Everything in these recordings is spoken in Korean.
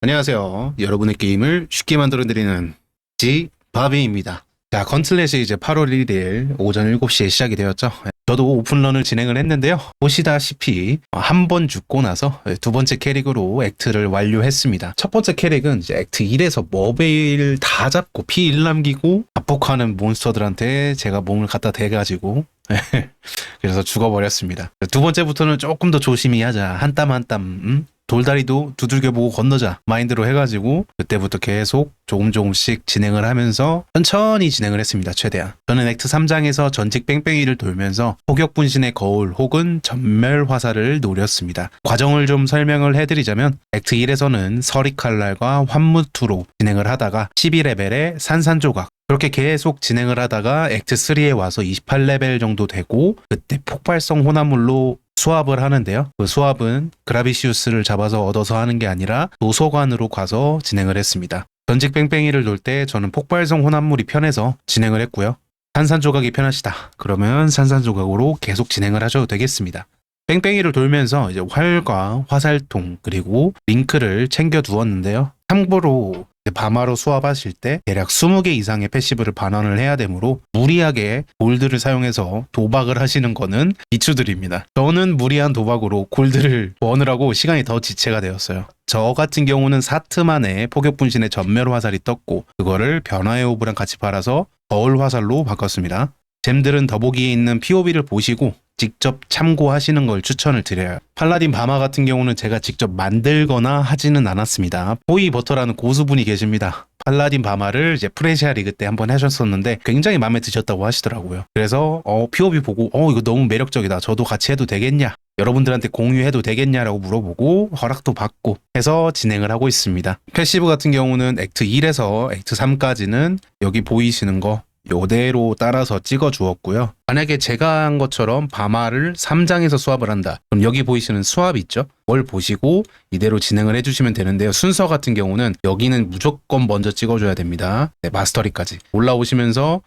안녕하세요. 여러분의 게임을 쉽게 만들어드리는 지 바비입니다. 자, 컨틀렛이 이제 8월 1일 오전 7시에 시작이 되었죠. 저도 오픈런을 진행을 했는데요. 보시다시피 한 번 죽고 나서 두 번째 캐릭으로 액트를 완료했습니다. 첫 번째 캐릭은 이제 액트 1에서 머베일 다 잡고 피 1 남기고 압폭하는 몬스터들한테 제가 몸을 갖다 대가지고 그래서 죽어버렸습니다. 두 번째부터는 조금 더 조심히 하자. 한 땀 한 땀. 음? 돌다리도 두들겨보고 건너자 마인드로 해가지고 그때부터 계속 조금 조금씩 진행을 하면서 천천히 진행을 했습니다 최대한. 저는 액트 3장에서 전직 뺑뺑이를 돌면서 포격 분신의 거울 혹은 전멸 화살을 노렸습니다. 과정을 좀 설명을 해드리자면 액트 1에서는 서리칼날과 환무투로 진행을 하다가 12레벨의 산산조각. 그렇게 계속 진행을 하다가 액트 3에 와서 28레벨 정도 되고 그때 폭발성 혼합물로 수압을 하는데요. 그 수압은 그라비시우스를 잡아서 얻어서 하는 게 아니라 도서관으로 가서 진행을 했습니다. 전직 뺑뺑이를 돌때 저는 폭발성 혼합물이 편해서 진행을 했고요. 산산조각이 편하시다. 그러면 산산조각으로 계속 진행을 하셔도 되겠습니다. 뺑뺑이를 돌면서 이제 활과 화살통 그리고 링크를 챙겨 두었는데요. 참고로 바마로 수압하실 때 대략 20개 이상의 패시브를 반환을 해야 되므로 무리하게 골드를 사용해서 도박을 하시는 거는 비추드립니다. 저는 무리한 도박으로 골드를 버느라고 시간이 더 지체가 되었어요. 저 같은 경우는 사트 만에 포격 분신의 전멸 화살이 떴고 그거를 변화의 오브랑 같이 팔아서 거울 화살로 바꿨습니다. 잼들은 더보기에 있는 POB를 보시고 직접 참고하시는 걸 추천을 드려요. 팔라딘 바마 같은 경우는 제가 직접 만들거나 하지는 않았습니다. 포이 버터라는 고수분이 계십니다. 팔라딘 바마를 이제 프레시아 리그 때 한번 하셨었는데 굉장히 마음에 드셨다고 하시더라고요. 그래서 어, POB 보고 어 이거 너무 매력적이다. 저도 같이 해도 되겠냐? 여러분들한테 공유해도 되겠냐라고 물어보고 허락도 받고 해서 진행을 하고 있습니다. 패시브 같은 경우는 액트 1에서 액트 3까지는 여기 보이시는 거 요대로 따라서 찍어 주었고요. 만약에 제가 한 것처럼 바마를 3장에서 수압을 한다. 그럼 여기 보이시는 수압 있죠? 뭘 보시고 이대로 진행을 해주시면 되는데요. 순서 같은 경우는 여기는 무조건 먼저 찍어줘야 됩니다. 네, 마스터리까지. 올라오시면서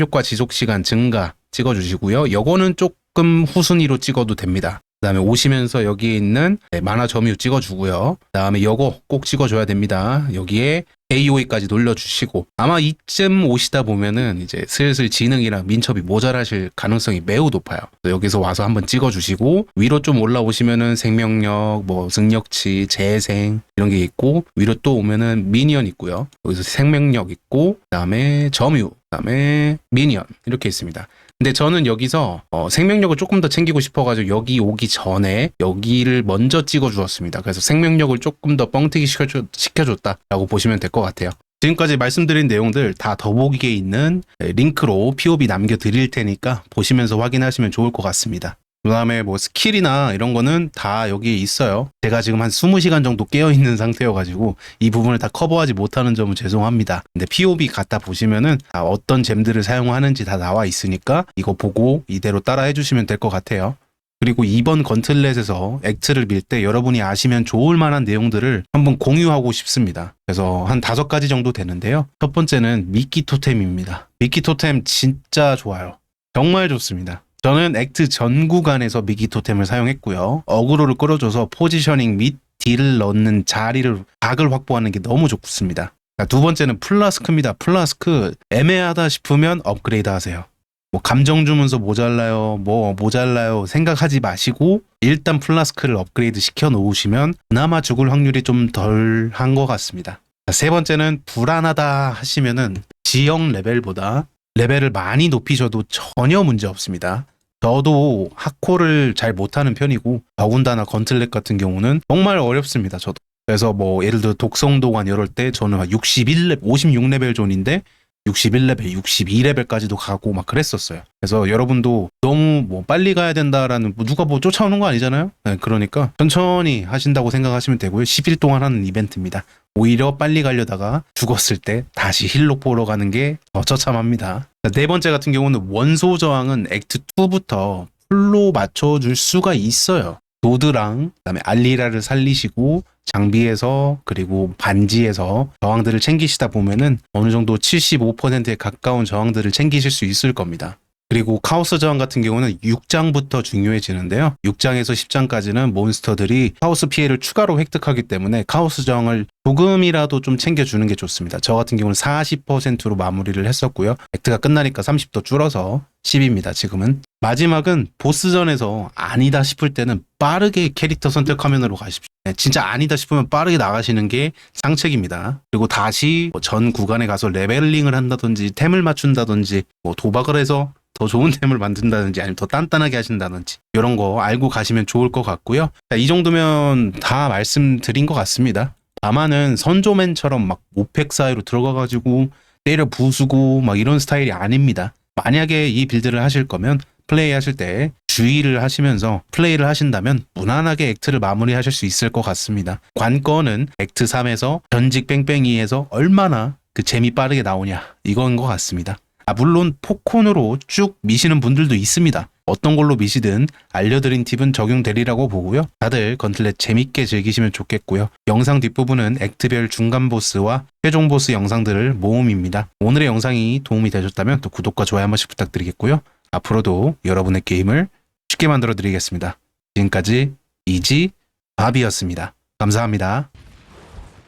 효과 지속 시간 증가 찍어주시고요. 요거는 조금 후순위로 찍어도 됩니다. 그 다음에 오시면서 여기에 있는 네, 만화 점유 찍어주고요. 그 다음에 요거 꼭 찍어줘야 됩니다. 여기에 AOE까지 돌려주시고 아마 이쯤 오시다 보면은 이제 슬슬 지능이랑 민첩이 모자라실 가능성이 매우 높아요. 여기서 와서 한번 찍어주시고 위로 좀 올라오시면은 생명력, 뭐 승력치, 재생 이런 게 있고 위로 또 오면은 미니언 있고요. 여기서 생명력 있고 그다음에 점유, 그다음에 미니언 이렇게 있습니다. 근데 저는 여기서 어, 생명력을 조금 더 챙기고 싶어가지고 여기 오기 전에 여기를 먼저 찍어 주었습니다. 그래서 생명력을 조금 더 뻥튀기 시켜줬, 시켜줬다라고 보시면 될 것 같아요. 지금까지 말씀드린 내용들 다 더보기에 있는 링크로 POB 남겨드릴 테니까 보시면서 확인하시면 좋을 것 같습니다. 그 다음에 뭐 스킬이나 이런 거는 다 여기에 있어요. 제가 지금 한 20시간 정도 깨어있는 상태여가지고 이 부분을 다 커버하지 못하는 점은 죄송합니다. 근데 POB 갖다 보시면은 다 어떤 잼들을 사용하는지 다 나와 있으니까 이거 보고 이대로 따라 해주시면 될 것 같아요. 그리고 이번 건틀렛에서 액트를 밀 때 여러분이 아시면 좋을 만한 내용들을 한번 공유하고 싶습니다. 그래서 한 다섯 가지 정도 되는데요. 첫 번째는 미끼 토템입니다. 미끼 토템 진짜 좋아요. 정말 좋습니다. 저는 액트 전 구간에서 미끼 토템을 사용했고요. 어그로를 끌어줘서 포지셔닝 및 딜을 넣는 자리를 각을 확보하는 게 너무 좋습니다. 자, 두 번째는 플라스크입니다. 플라스크 애매하다 싶으면 업그레이드 하세요. 뭐 감정 주면서 모자라요, 뭐 모자라요 생각하지 마시고 일단 플라스크를 업그레이드 시켜 놓으시면 그나마 죽을 확률이 좀 덜한 것 같습니다. 자, 세 번째는 불안하다 하시면은 지형 레벨보다 레벨을 많이 높이셔도 전혀 문제 없습니다. 저도 하코를 잘 못하는 편이고 더군다나 건틀렛 같은 경우는 정말 어렵습니다. 저도. 그래서 뭐 예를 들어 독성도관 이럴 때 저는 61레벨, 56레벨 존인데 61레벨, 62레벨까지도 가고 막 그랬었어요. 그래서 여러분도 너무 뭐 빨리 가야 된다라는 뭐 누가 뭐 쫓아오는 거 아니잖아요. 네, 그러니까 천천히 하신다고 생각하시면 되고요. 10일 동안 하는 이벤트입니다. 오히려 빨리 가려다가 죽었을 때 다시 힐록 보러 가는 게 더 처참합니다. 네 번째 같은 경우는 원소 저항은 액트 2부터 풀로 맞춰줄 수가 있어요. 노드랑 그다음에 알리라를 살리시고 장비에서 그리고 반지에서 저항들을 챙기시다 보면은 어느 정도 75%에 가까운 저항들을 챙기실 수 있을 겁니다. 그리고 카오스 저항 같은 경우는 6장부터 중요해지는데요. 6장에서 10장까지는 몬스터들이 카오스 피해를 추가로 획득하기 때문에 카오스 저항을 조금이라도 좀 챙겨주는 게 좋습니다. 저 같은 경우는 40%로 마무리를 했었고요. 액트가 끝나니까 30도 줄어서 10입니다. 지금은. 마지막은 보스전에서 아니다 싶을 때는 빠르게 캐릭터 선택 화면으로 가십시오. 네, 진짜 아니다 싶으면 빠르게 나가시는 게 상책입니다. 그리고 다시 뭐전 구간에 가서 레벨링을 한다든지 템을 맞춘다든지 뭐 도박을 해서 더 좋은 템을 만든다든지 아니면 더 단단하게 하신다든지 이런 거 알고 가시면 좋을 것 같고요. 자, 이 정도면 다 말씀드린 것 같습니다. 다만은 선조맨처럼 막 오펙 사이로 들어가가지고 때려 부수고 막 이런 스타일이 아닙니다. 만약에 이 빌드를 하실 거면 플레이 하실 때 주의를 하시면서 플레이를 하신다면 무난하게 액트를 마무리하실 수 있을 것 같습니다. 관건은 액트 3에서 전직 뺑뺑이에서 얼마나 그 재미 빠르게 나오냐 이건 것 같습니다. 아, 물론 포콘으로 쭉 미시는 분들도 있습니다. 어떤 걸로 미시든 알려드린 팁은 적용되리라고 보고요. 다들 건틀렛 재밌게 즐기시면 좋겠고요. 영상 뒷부분은 액트별 중간 보스와 최종 보스 영상들을 모음입니다. 오늘의 영상이 도움이 되셨다면 또 구독과 좋아요 한 번씩 부탁드리겠고요. 앞으로도 여러분의 게임을 쉽게 만들어 드리겠습니다. 지금까지 이지 바비였습니다. 감사합니다.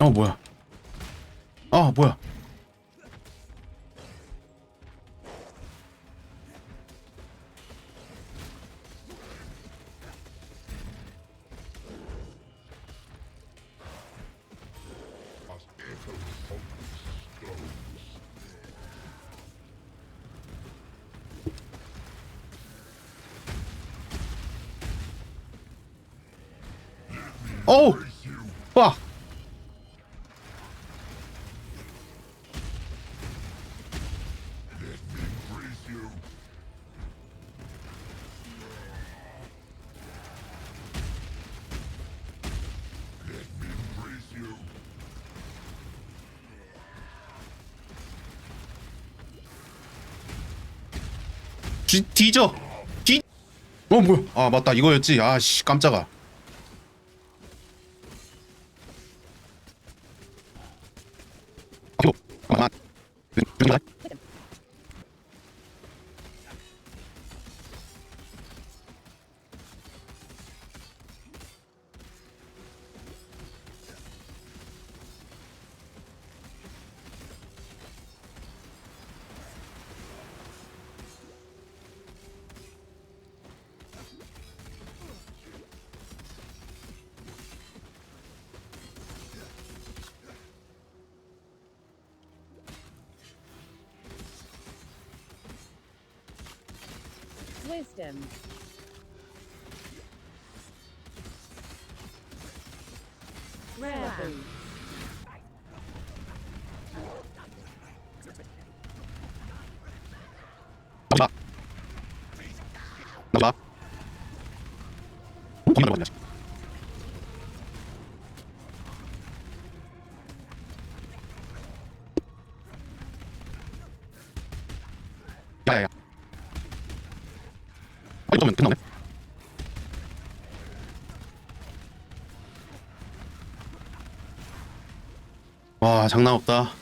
어 뭐야? 아 뭐야? 뒤, 뒤져! 뒤! 어 뭐야? 아 맞다 이거였지. 아씨 깜짝아. Wisdom. 장난 없다.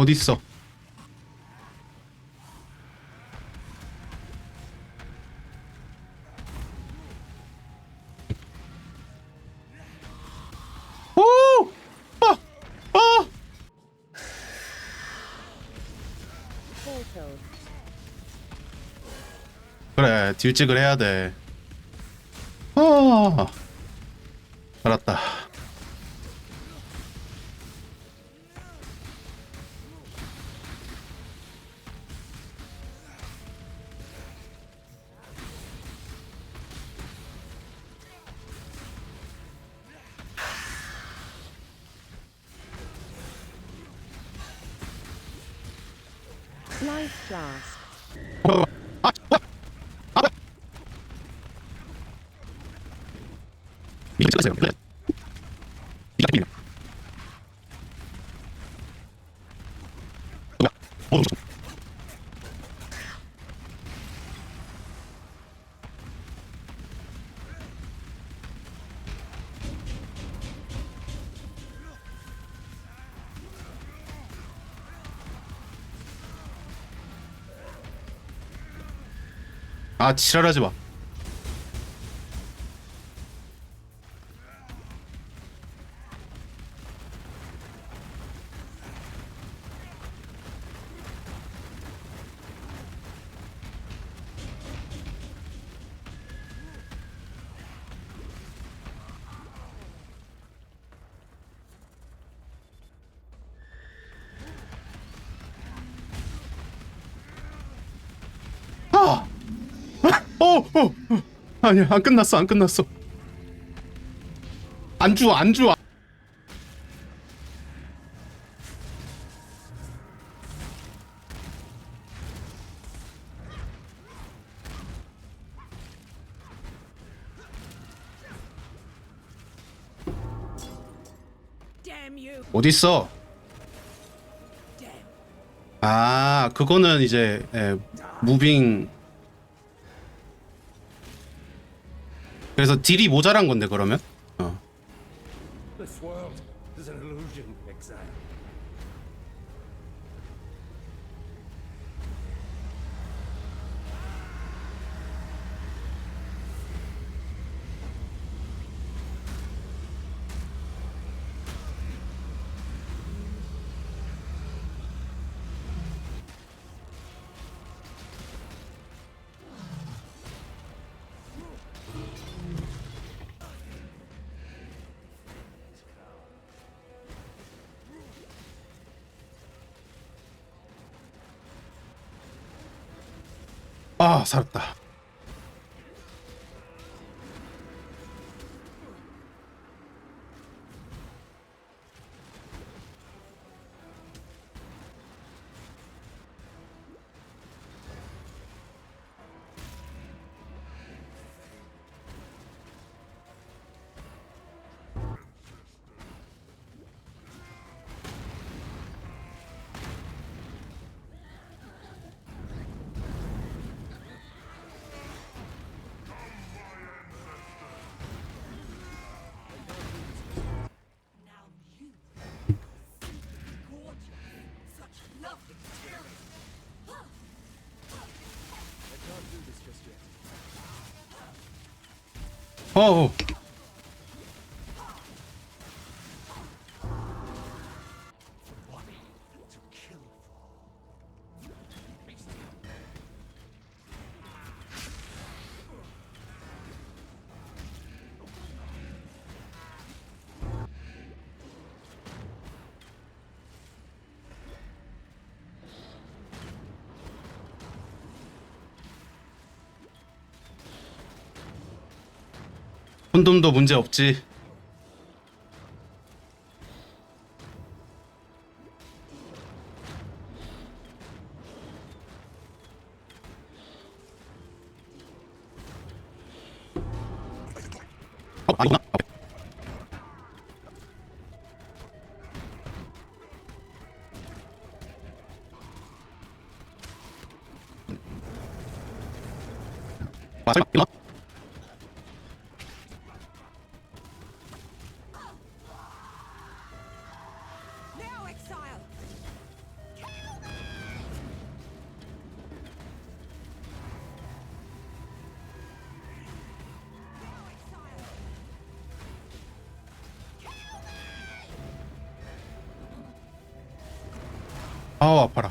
어딨어? 오! 아! 아! 그래 딜찍을 해야 돼. 아, Life flask. 아 지랄하지 마. 아니야, 안 끝났어, 안 끝났어. 안 주워, 안 주워. Damn you! 어딨어? Damn! 아, 그거는 이제 예, 무빙. 그래서 딜이 모자란 건데 그러면? 어. 아, 살았다. 어, 혼돈도 문제 없지. 어, 아니구나. 아, 설마 이거? 아우 아파라.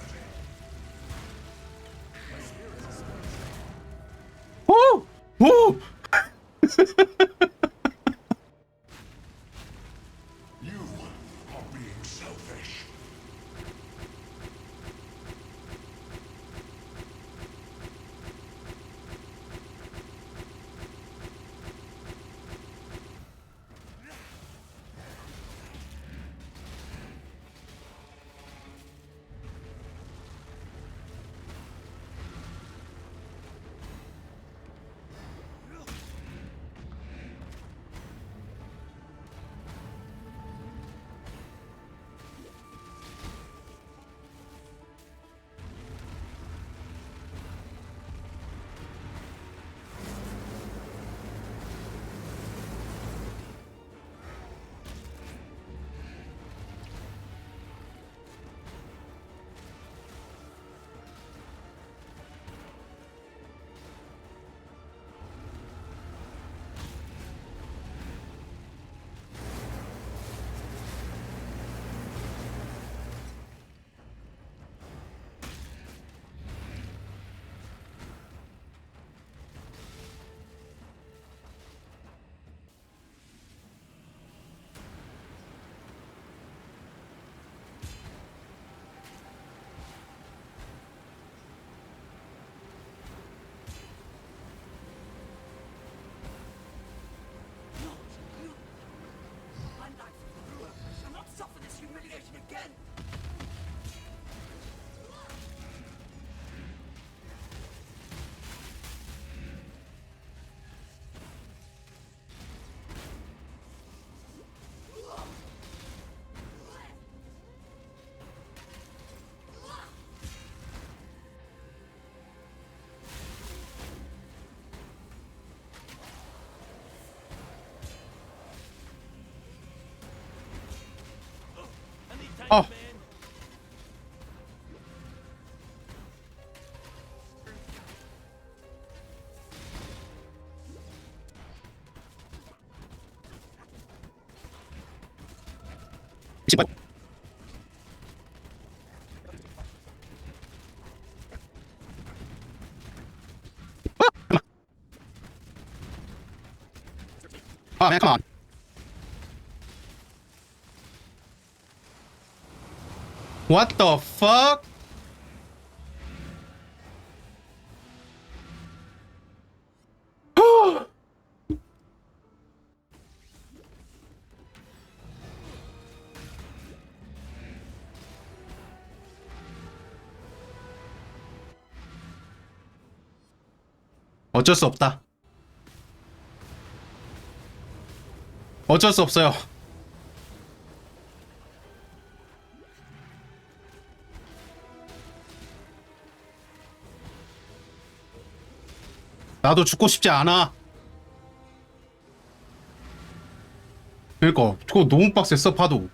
오! Again. 아 씨발. 아, man, come on. What the fuck? 어쩔 수 없다. 어쩔 수 없어요. 나도 죽고 싶지 않아. 그니까 저거 너무 빡셌어 파도.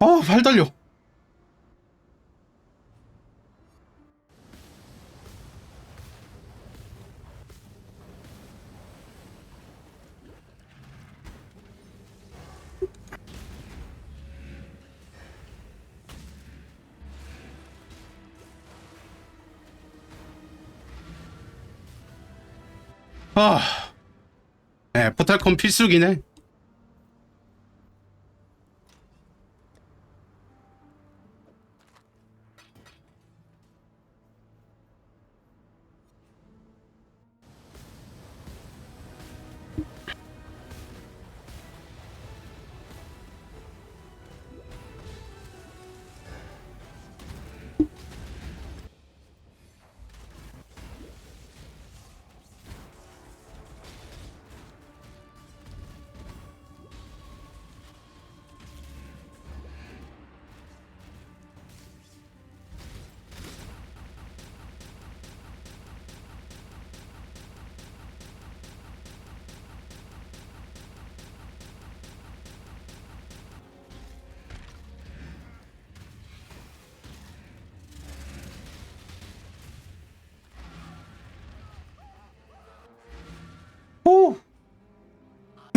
아, 발 달려. 아, 네, 포탈콘 필수긴 해.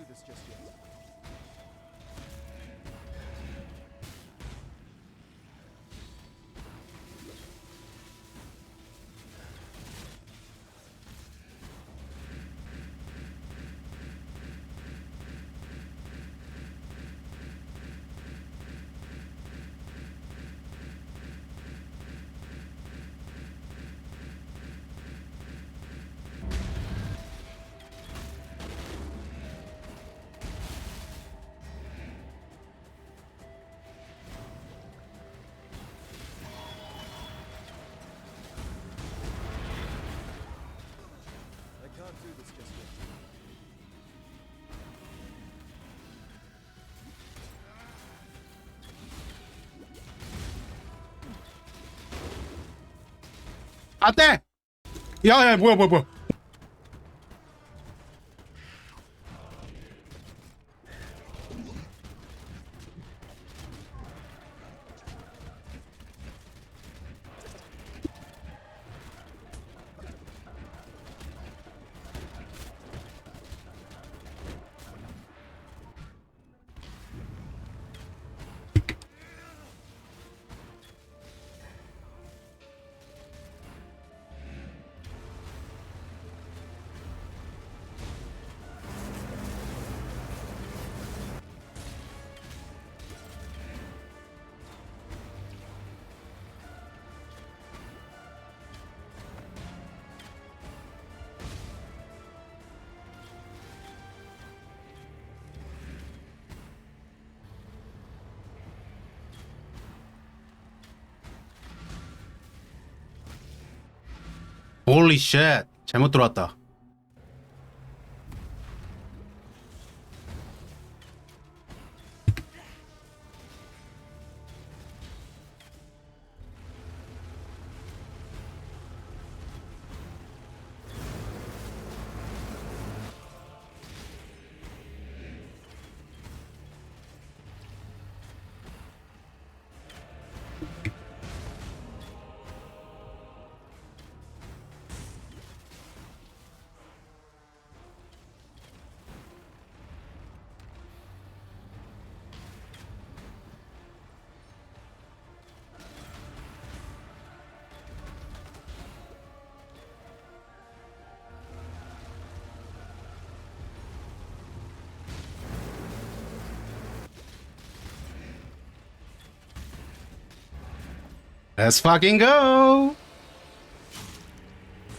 through this just yet. 안 돼! 야, 야, 뭐야, 뭐야, 뭐야. 홀리 쉣. 잘못 들어왔다. Let's fucking go!